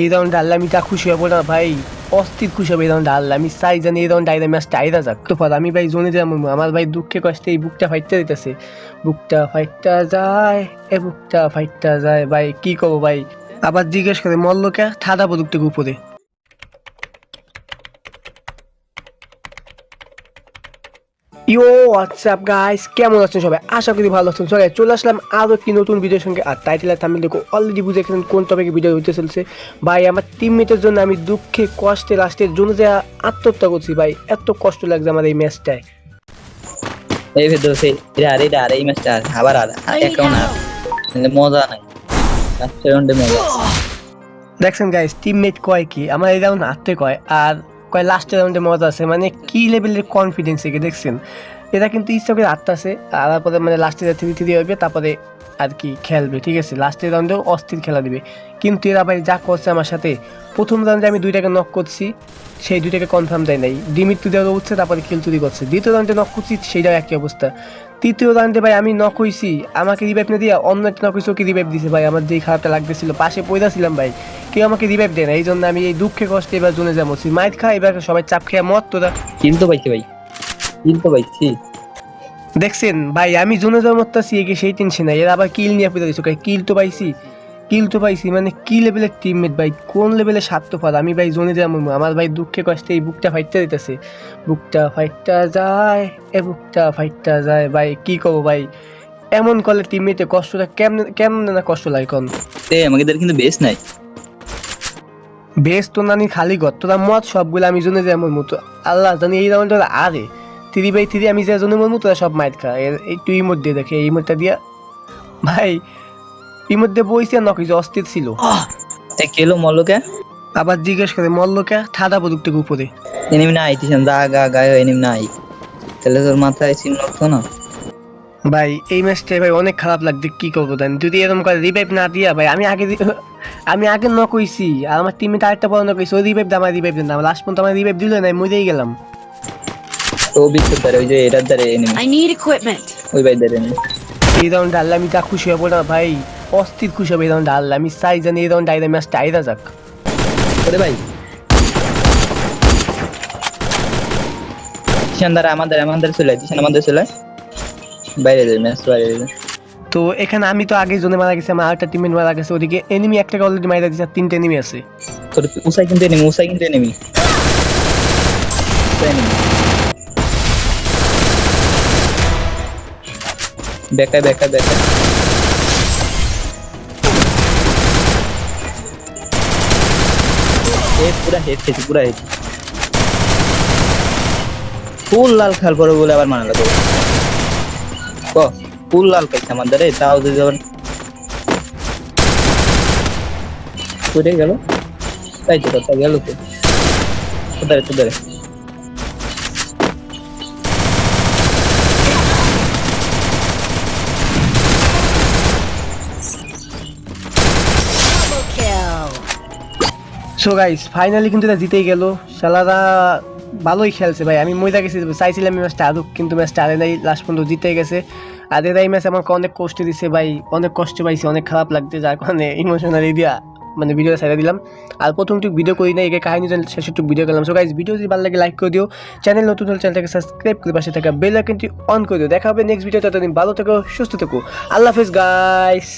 এই রাউন্ডে আল্লাহ আমি তা খুশি হব না ভাই, অস্থির খুশি হবে এই রাউন্ডে ডাল আমি চাই জানি এই রাউন্ডে ডাইরা ম্যাচটা আইরা যাক। তো পর আমি ভাই জোনে যাব আমার ভাই দুঃখে কষ্টে এই বুকটা ফাইটটা দিতেছে। বুকটা ফাইটটা যায়, এ বুকটা ফাইটটা যায়, ভাই, কি করব ভাই? আবার জিজ্ঞেস করে, মল্লকে ঠাডা প্রযুক্তির উপরে। ইও হোয়াটসঅ্যাপ গাইস কেমন আছেন সবাই? আশা করি ভালো আছেন। সবাই চলে আসলাম আরও একটি নতুন ভিডিওর সঙ্গে। আর টাইটেল আর থামিল দেখো অলরেডি বুঝে গেছেন কোন টপিকে ভিডিও হইতে চলছে। ভাই আমার টিমমেটের জন্য আমি দুঃখে কষ্টে লাস্টের জন্য যে আত্মহত্যা করছি ভাই এত কষ্ট লাগছে আমার এই ম্যাচটায় এই ভেতর সেই আর এটা আর এই ম্যাচটা আর আবার আর অ্যাকাউন্ট আর। মজা নাই। লাস্টের রাউন্ডে মজা। দেখছেন গাইস টিমমেট কয় কি? আমার এই রাউন্ড হারতে কয়। আর কয় লাস্টের রাউন্ডে মজা আছে। মানে কি লেভেলের কনফিডেন্স একে, দেখছেন? এরা কিন্তু ইচ্ছা করে আর তারপরে মানে লাস্টে থ্রি থ্রি হবে, তারপরে আর কি খেলবে, ঠিক আছে? লাস্টের রাউন্ডেও অস্থির খেলা দিবে। কিন্তু এরা ভাই যা করছে আমার সাথে, প্রথম রাউন্ডে আমি দুইটাকে নক করছি, সেই দুইটাকে কনফার্ম দেয় নাই। ডিমিট দেওয়া উঠছে তারপরে কিল তুদি করছে। দ্বিতীয় রাউন্ডে নক করছি সেইটাও একই অবস্থা। তৃতীয় রাউন্ডে ভাই আমি নক হইছি, আমাকে রিভাইভ না দিয়ে অন্য একটা নক হয়েছে ওকে রিভাইভ দিছে ভাই। আমার যেই খারাপটা লাগতেছিল, পাশে পয়দা ছিলাম ভাই। কেউ আমাকে রিভাইভ দেয় না এই জন্য আমি এই দুঃখে কষ্টে এবার জোনে যাব। মাইট খা এবার সবাই চাপ খেয়ে মত তোরা কিল তো পাইছি ভাই কিল তো পাইছি। দেখছেন ভাই আমি জোনে যাওয়ার মতো আছি সেই টেনশন নাই। এরা আবার কিল নিয়ে পেতে দিচ্ছে কিল তো পাইছি কিল তো পাইছি। মানে কি লেভেলের টিমমেট ভাই? কোন লেভেলের স্বার্থপর? আমি ভাই জোনে যাব আমার ভাই দুঃখে কষ্টে এই বুকটা ফাইটটা দিতেছে। বুকটা ফাইটটা যায় এ বুকটা ফাইটটা যায়। ভাই কি করব ভাই? এমন করলে টিমমেটে কষ্টটা কেমন কেমন না কষ্ট লাগে কোন? আমাকে কিন্তু বেশ নাই। বেশ তো নানি খালি ঘর তোরা মত সবগুলো আমি জনে যেমন মতো। আল্লাহ জানি এই রাউন্ডটা আরে থ্রি বাই থ্রি আমি যে জনের মতো সব মাইট খা একটু ইমোট দিয়ে দেখে এই ইমোটটা দিয়া ভাই ইমোট দিয়ে বইছে আর নকিছে অস্থির ছিল। কেলো মল্লকে আবার জিজ্ঞেস করে মল্লকে ঠাডা প্রযুক্তির উপরে। এনিমি না আইতিছেন দা গা গায়ে এনিমি না আই তাহলে তোর মাথায় চিহ্ন তো না? ভাই এই ম্যাচটাই ভাই অনেক খারাপ লাগছে কি করব দেন যদি এরকম করে রিভাইভ না দিয়া ভাই আমি আগে আমি আগে ন কইছি আর আমার টিমে আরেকটা বড় ন কইছি ওই রিভাইভ আমার রিভাইভ দেন লাস্ট পর্যন্ত আমার রিভাইভ দিল না মরেই গেলাম। তো বিচ্ছুর দ্বারে ওই যে এটার দ্বারে এনিমি I need equipment. ওই ভাই দ্বারে enemy। এই রাউন্ড আল্লাহ আমি তা খুশি হব না ভাই অস্থির খুশি হবে এই রাউন্ড আল্লাহ আমি চাই জানি এই রাউন্ড আইরা ম্যাচটা আইরা যাক। ওরে ভাই। ঈশান দ্বারা আমাদের আমাদের চলে আয়, আমাদের চলে বাইরে যাবে ম্যাচ বাইরে যাবে তো এখানে আমি তো আগে জোনে মারা গেছি, আমার আরেকটা টিমমেট মারা গেছে, ওদিকে এনিমি একটাকে অলরেডি মারা দিচ্ছে আর তিনটে এনিমি আছে। উসাই কিন্তু এনিমি উসাই কিন্তু এনিমি বেকায় বেকায় এ পুরা হেড খেয়েছি, পুরা হেড ফুল লাল খাল পরে বলে আবার মানা লাগবে ফুল লাল খাইছে আমাদের তাও যদি করে গেল। তাই তো কথা গেল তো। কোথায় কোথায়. সো গাইস ফাইনালি কিন্তু এটা জিতেই গেল। শালারা ভালোই খেলছে ভাই। আমি মজা গেছি চাইছিলাম ম্যাচটা আরুক কিন্তু ম্যাচটা আরে নাই লাস্ট পর্যন্ত জিতে গেছে। এই ম্যাচ আমাকে অনেক কষ্ট দিছে ভাই, অনেক কষ্ট পাইছি, অনেক খারাপ লাগছে, যার কারণে ইমোশনালি দিয়া মানে ভিডিও ছেড়ে দিলাম। আর প্রথম টুক ভিডিও করি না একে কাহিনী জানলে শেষে টুক ভিডিও করলাম। সো গাইজ ভিডিও যদি ভালো লাগে লাইক করে দিও। চ্যানেল নতুন হলে চ্যানেলটাকে সাবস্ক্রাইব করে পাশে থাকা বেল আইকনটি অন করে দিও। দেখা হবে নেক্সট ভিডিও ততদিন ভালো থেকো, সুস্থ থেকো। আল্লাহ হাফেজ গাইস